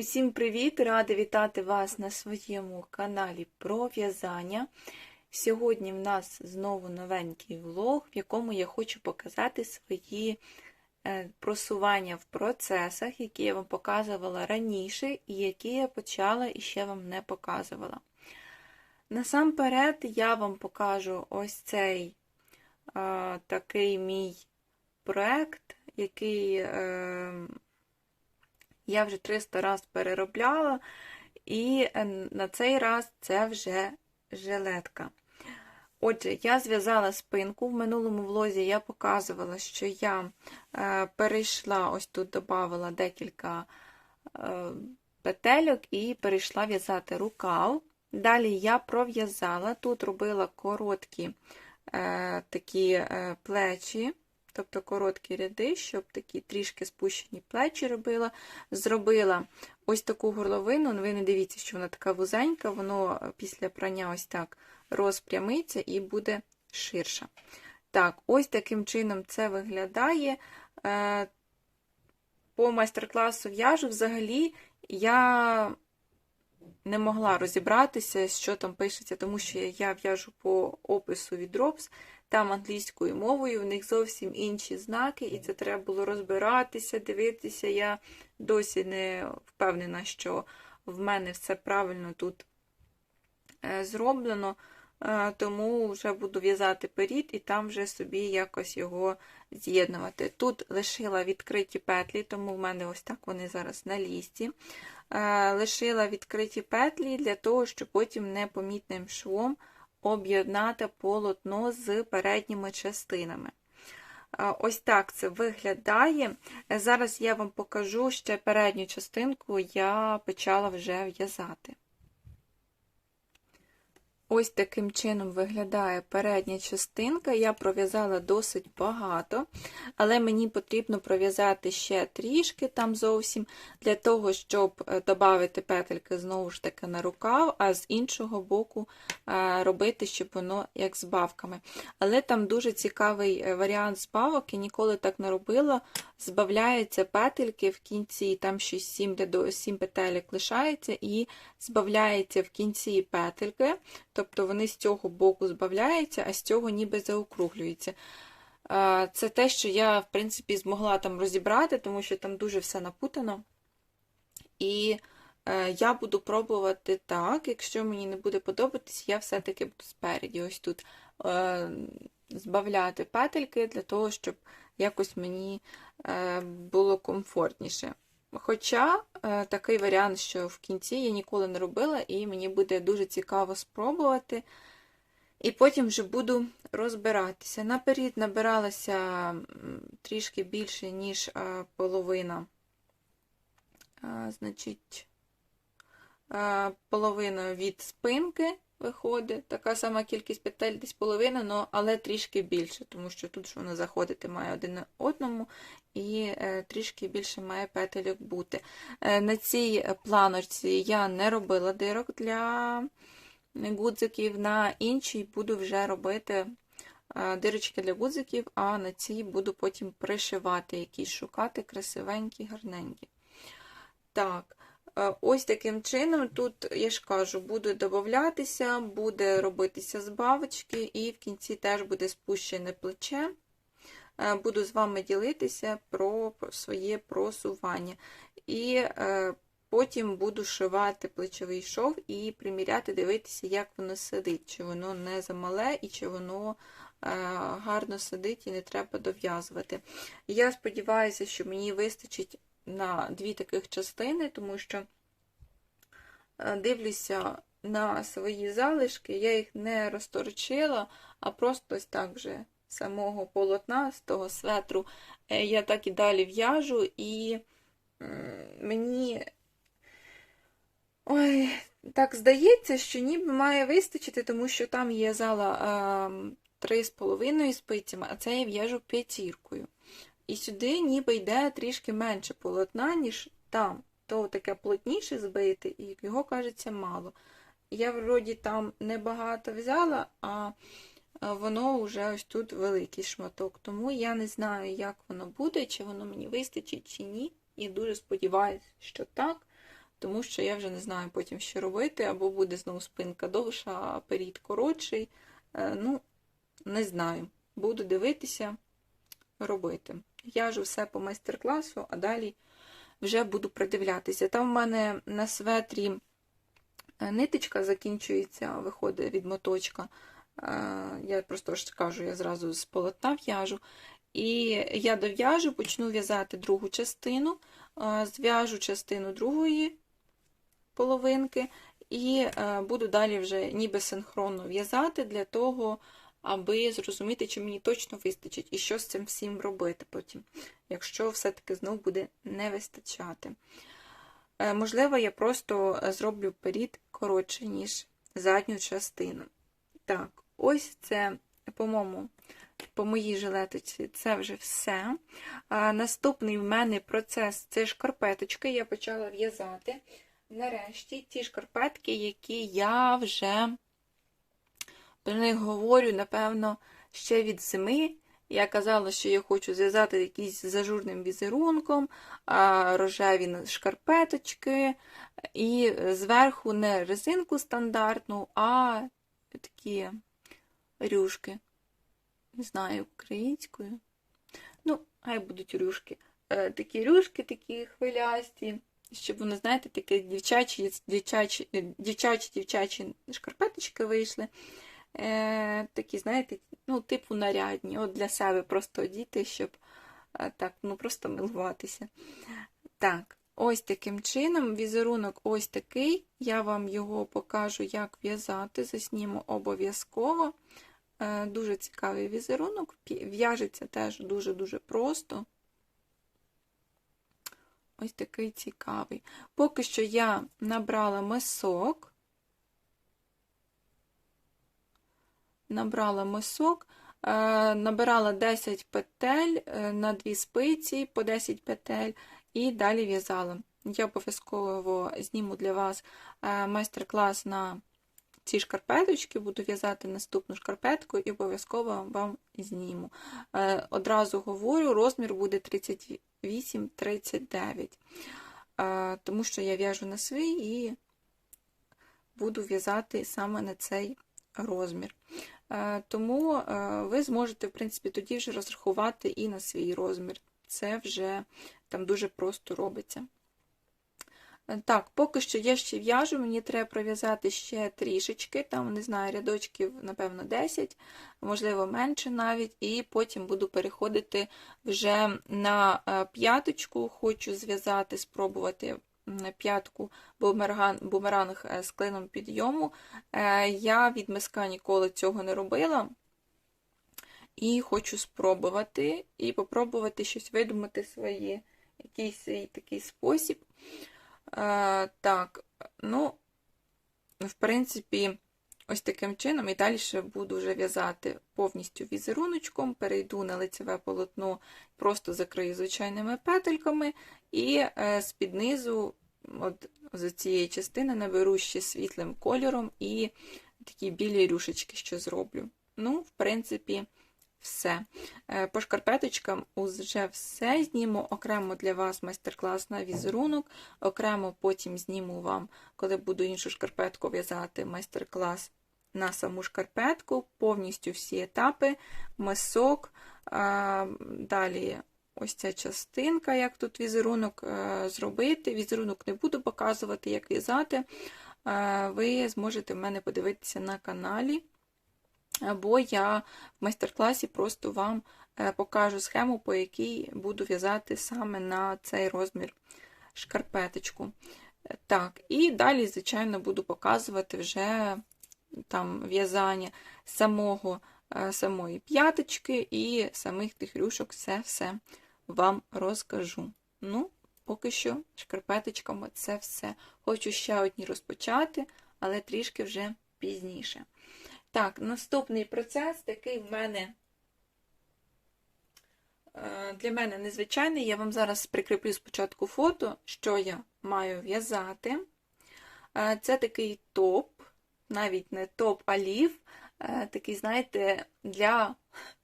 Усім привіт! Рада вітати вас на своєму каналі про в'язання. Сьогодні в нас знову новенький влог, в якому я хочу показати свої е, просування в процесах, які я вам показувала раніше, і які я почала і ще вам не показувала. Насамперед, я вам покажу ось цей такий мій проект, який. Е, я вже 300 раз переробляла, і е, на цей раз це вже жилетка. Отже, я зв'язала спинку. В минулому влозі я показувала, що я е, перейшла, ось тут додавала декілька е, петельок і перейшла в'язати рукав. Далі я пров'язала, тут робила короткі такі плечі тобто короткі ряди, щоб такі трішки спущені плечі робила. Зробила ось таку горловину, ви не дивіться, що вона така вузенька, воно після прання ось так розпрямиться і буде ширша. Так, ось таким чином це виглядає. Е, по майстер-класу в'яжу взагалі я не могла розібратися, що там пишеться, тому що я в'яжу по опису від Drops, там англійською мовою, в них зовсім інші знаки, і це треба було розбиратися, дивитися. Я досі не впевнена, що в мене все правильно тут е, зроблено. Е, тому вже буду в'язати перід і там вже собі якось його з'єднувати. Тут лишила відкриті петлі, тому в мене ось так вони зараз на лісті. Е, лишила відкриті петлі для того, щоб потім непомітним швом об'єднати полотно з передніми частинами. Ось так це виглядає. Зараз я вам покажу ще передню частинку, я почала вже в'язати. Ось таким чином виглядає передня частинка. Я пров'язала досить багато, але мені потрібно пров'язати ще трішки там зовсім, для того, щоб е, додати петельки знову ж таки на рукав, а з іншого боку е, робити, щоб воно як з бавками. Але там дуже цікавий е, варіант збавок, я ніколи так не робила. Збавляються петельки в кінці, там щось 7 7 петелек лишається, і збавляється в кінці петельки. Тобто вони з цього боку збавляються, а з цього ніби заокруглюються. Це те, що я, в принципі, змогла там розібрати, тому що там дуже все напутано. І е, я буду пробувати так, якщо мені не буде подобатись, я все-таки буду спереді ось тут е, збавляти петельки для того, щоб якось мені е, було комфортніше. Хоча е, такий варіант, що в кінці я ніколи не робила, і мені буде дуже цікаво спробувати. І потім вже буду розбиратися. Наперед набиралася трішки більше, ніж е, половина. Значить, е, половина від спинки виходить. Така сама кількість петель, десь половина, але трішки більше, тому що тут ж воно заходити має один одному, і е, трішки більше має петельок бути. Е, на цій планочці я не робила дирок для гудзиків, на іншій буду вже робити е, дирочки для гудзиків, а на цій буду потім пришивати, якісь шукати красивенькі, гарненькі. Так, ось таким чином, тут, я ж кажу, буде додатися, буде робитися збавочки, і в кінці теж буде спущене плече. Е, буду з вами ділитися про своє просування. І е, потім буду шивати плечовий шов і приміряти, дивитися, як воно сидить, чи воно не замале і чи воно е, гарно сидить і не треба дов'язувати. Я сподіваюся, що мені вистачить на дві таких частини, тому що дивлюся на свої залишки, я їх не розторчила, а просто ось так вже самого полотна, з того светру, е, я так і далі в'яжу, і мені ой, так здається, що ніби має вистачити, тому що там є зала 3,5 спицями, а це я в'яжу п'ятіркою. І сюди ніби йде трішки менше полотна, ніж там. То таке плотніше збити, і його кажеться мало. Я вроді там небагато взяла, а воно вже ось тут великий шматок. Тому я не знаю, як воно буде, чи воно мені вистачить, чи ні. І дуже сподіваюся, що так. тому що я вже не знаю потім, що робити, або буде знову спинка довша, а перід коротший. Е, Ну, не знаю. Буду дивитися, робити. В'яжу все по майстер-класу, а далі вже буду придивлятися. Там в мене на светрі е, ниточка закінчується, виходить від моточка. Е, Я просто ж кажу, я зразу з полотна в'яжу. І я дов'яжу, почну в'язати другу частину, е, зв'яжу частину другої половинки, і буду далі вже ніби синхронно в'язати для того, аби зрозуміти, чи мені точно вистачить, і що з цим всім робити потім, якщо все-таки знов буде не вистачати. Е, Можливо, я просто е, зроблю перід коротше, ніж задню частину. Так, ось це, по-моєму, по моїй жилеточці це вже все. А, наступний в мене процес це шкарпеточки. Я почала в'язати. Нарешті ті шкарпетки, які я вже про них говорю, напевно, ще від зими. Я казала, що я хочу зв'язати якийсь з ажурним візерунком, рожеві шкарпеточки, і зверху не резинку стандартну, а такі рюшки. Не знаю, українською. Ну, хай будуть рюшки. Е, Такі рюшки, такі хвилясті, щоб вони, знаєте, такі дівчачі, дівчачі, дівчачі, дівчачі шкарпеточки вийшли. Е, Такі, знаєте, ну, типу нарядні. От для себе просто одіти, щоб е, так, ну, просто милуватися. Так, ось таким чином, візерунок ось такий. Я вам його покажу, як в'язати, засніму обов'язково. Е, Дуже цікавий візерунок, в'яжеться теж дуже-дуже просто. Ось такий цікавий. Поки що я набрала мисок, набрала мисок, е, набирала 10 петель е, на 2 спиці по 10 петель і далі в'язала. Я обов'язково зніму для вас е, майстер-клас на ці шкарпеточки, буду в'язати наступну шкарпетку і обов'язково вам зніму. Одразу говорю, розмір буде 38-39, е, тому що я в'яжу на свій і буду в'язати саме на цей розмір. Е, Тому е, ви зможете, в принципі, тоді вже розрахувати і на свій розмір. Це вже там дуже просто робиться. Так, поки що я ще в'яжу, мені треба пров'язати ще трішечки, там, не знаю, рядочків, напевно, 10, можливо, менше навіть, і потім буду переходити вже на е, п'яточку, хочу зв'язати, спробувати п'ятку бумеранг е, з клином підйому. Е, я від миска ніколи цього не робила. І хочу спробувати, і попробувати щось видумати своє, якийсь такий спосіб. А, Так, ну, в принципі, ось таким чином і далі буду вже в'язати повністю візеруночком, перейду на лицеве полотно, просто закрию звичайними петельками, і е, з-під низу, от з цієї частини, наберу ще світлим кольором і такі білі рюшечки, що зроблю. Ну, в принципі, все. Е, по шкарпеточкам вже все. Зніму окремо для вас майстер-клас на візерунок, окремо потім зніму вам, коли буду іншу шкарпетку в'язати, майстер-клас на саму шкарпетку, повністю всі етапи, мисок, далі ось ця частинка, як тут візерунок е, зробити. Візерунок не буду показувати, як в'язати. Е, ви зможете в мене подивитися на каналі або я в майстер-класі просто вам е, покажу схему, по якій буду в'язати саме на цей розмір шкарпеточку. Так, І далі, звичайно, буду показувати вже там в'язання самого, самої п'яточки і самих тих рюшок все-все вам розкажу. Ну, поки що шкарпеточками це все. Хочу ще одні розпочати, але трішки вже пізніше. Так, наступний процес такий в мене е, для мене незвичайний. Я вам зараз прикріплю спочатку фото, що я маю в'язати. Е, це такий топ, навіть не топ, а лів, е, такий, знаєте, для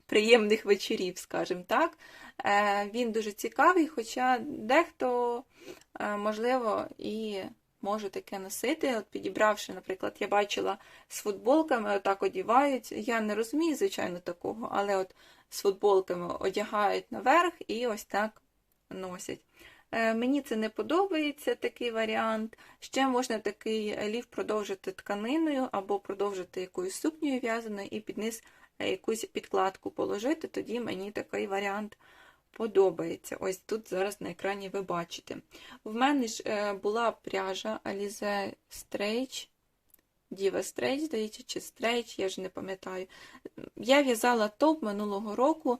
приємних вечорів, скажімо так. Він дуже цікавий, хоча дехто, можливо, і можу таке носити. От підібравши, наприклад, я бачила з футболками, отак одівають. Я не розумію, звичайно, такого, але от з футболками одягають наверх і ось так носять. Е, Мені це не подобається такий варіант. Ще можна такий ліф продовжити тканиною або продовжити якоюсь сукнею в'язаною і під низ е, якусь підкладку положити, тоді мені такий варіант подобається. Ось тут зараз на екрані ви бачите. В мене ж е, була пряжа Alize Stretch, Diva Stretch, здається, чи Stretch, я ж не пам'ятаю. Я в'язала топ минулого року,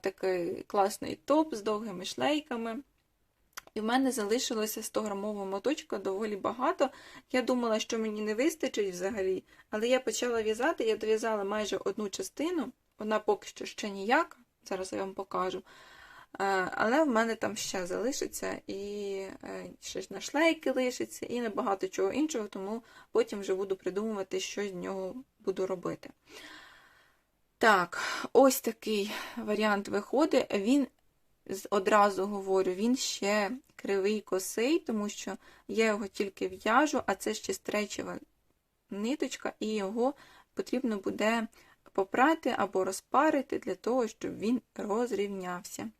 такий класний топ з довгими шлейками. І в мене залишилося 100-грамового моточка доволі багато. Я думала, що мені не вистачить взагалі, але я почала в'язати, я дов'язала майже одну частину, вона поки що ще ніяка, зараз я вам покажу. Е, Але в мене там ще залишиться і е, ще ж на шлейки лишиться, і небагато чого іншого, тому потім вже буду придумувати, що з нього буду робити. Так, ось такий варіант виходить. Він одразу говорю, він ще кривий косий, тому що я його тільки в'яжу, а це ще стречева ниточка, і його потрібно буде попрати або розпарити для того, щоб він розрівнявся.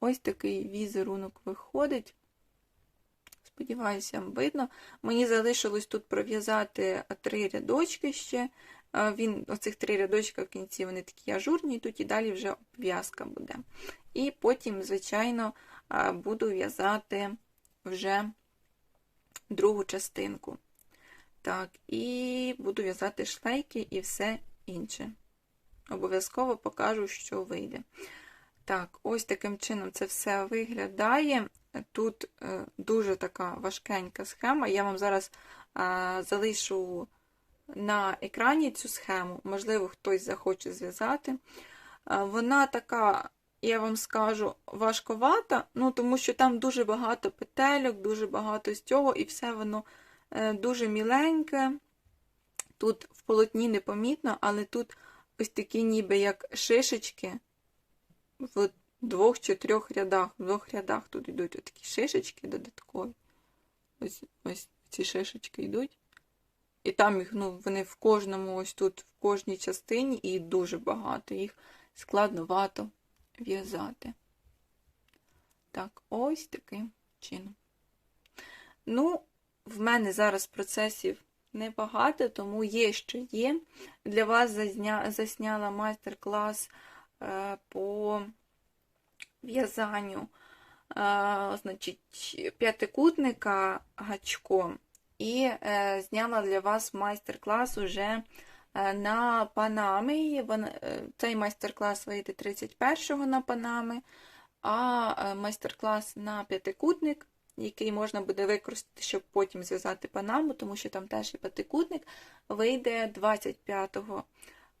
Ось такий візерунок виходить. Сподіваюся, видно. Мені залишилось тут пров'язати три рядочки ще. Він, оцих три рядочка в кінці вони такі ажурні, тут і далі вже обв'язка буде. І потім, звичайно, буду в'язати вже другу частинку. Так, і буду в'язати шлейки і все інше. Обов'язково покажу, що вийде. Так, ось таким чином це все виглядає. Тут е, дуже така важкенька схема. Я вам зараз залишу на екрані цю схему, можливо, хтось захоче зв'язати. Е, вона така, я вам скажу, важковата, ну, тому що там дуже багато петельок, дуже багато з цього, і все воно е, дуже міленьке. Тут в полотні непомітно, але тут ось такі ніби як шишечки в двох чи трьох рядах. В двох рядах тут йдуть такі шишечки додаткові. Ось ось ці шишечки йдуть. І там їх, ну, вони в кожному, ось тут, в кожній частині, і дуже багато. Їх складновато в'язати. Так, ось таким чином. Ну, в мене зараз процесів небагато, тому є, що є. Для вас засняла майстер-клас е, по в'язанню е, значить, п'ятикутника гачком. І е, зняла для вас майстер-клас уже е, на панами. Вон, е, цей майстер-клас вийде 31-го на панами, а майстер-клас на п'ятикутник, який можна буде використати, щоб потім зв'язати панаму, тому що там теж є п'ятикутник, вийде 25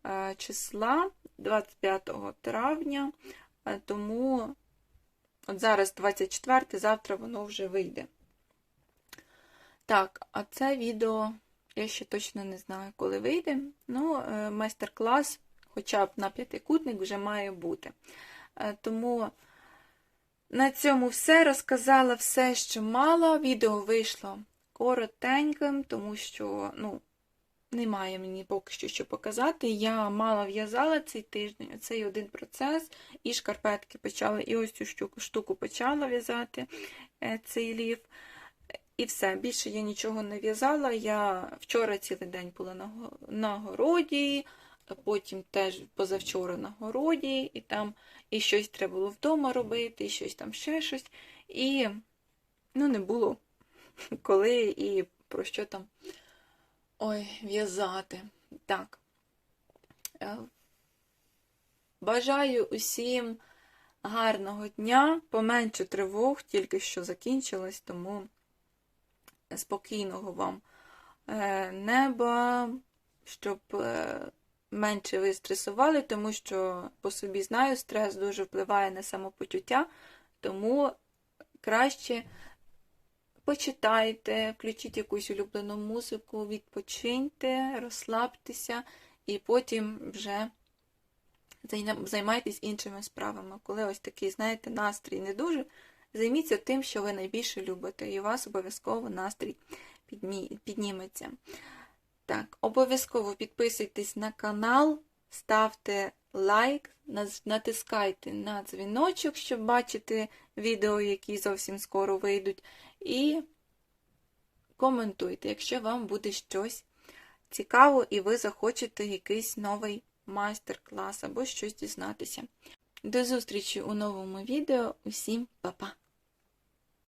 е, числа, 25 травня. Тому от зараз 24, завтра воно вже вийде. Так, а це відео я ще точно не знаю, коли вийде. Ну, е, майстер-клас, хоча б на п'ятикутник, вже має бути. Е, Тому на цьому все. Розказала все, що мала. Відео вийшло коротеньким, тому що, ну, немає мені поки що що показати. Я мало в'язала цей тиждень, цей один процес, і шкарпетки почала, і ось цю штуку, штуку почала в'язати е, цей лів. І все, більше я нічого не в'язала. Я вчора цілий день була на, на городі, потім теж позавчора на городі, і там і щось треба було вдома робити, і щось там ще щось. І ну, не було коли і про що там ой, в'язати. Так. Е, Бажаю усім гарного дня, поменше тривог, тільки що закінчилось, тому спокійного вам е, неба, щоб е, менше ви стресували, тому що по собі знаю, стрес дуже впливає на самопочуття, тому краще почитайте, включіть якусь улюблену музику, відпочиньте, розслабтеся і потім вже займайтесь іншими справами. Коли ось такий, знаєте, настрій не дуже, Займіться тим, що ви найбільше любите, і у вас обов'язково настрій підніметься. Так, обов'язково підписуйтесь на канал, ставте лайк, натискайте на дзвіночок, щоб бачити відео, які зовсім скоро вийдуть. І коментуйте, якщо вам буде щось цікаво і ви захочете якийсь новий майстер-клас або щось дізнатися. До зустрічі у новому відео. Усім па-па!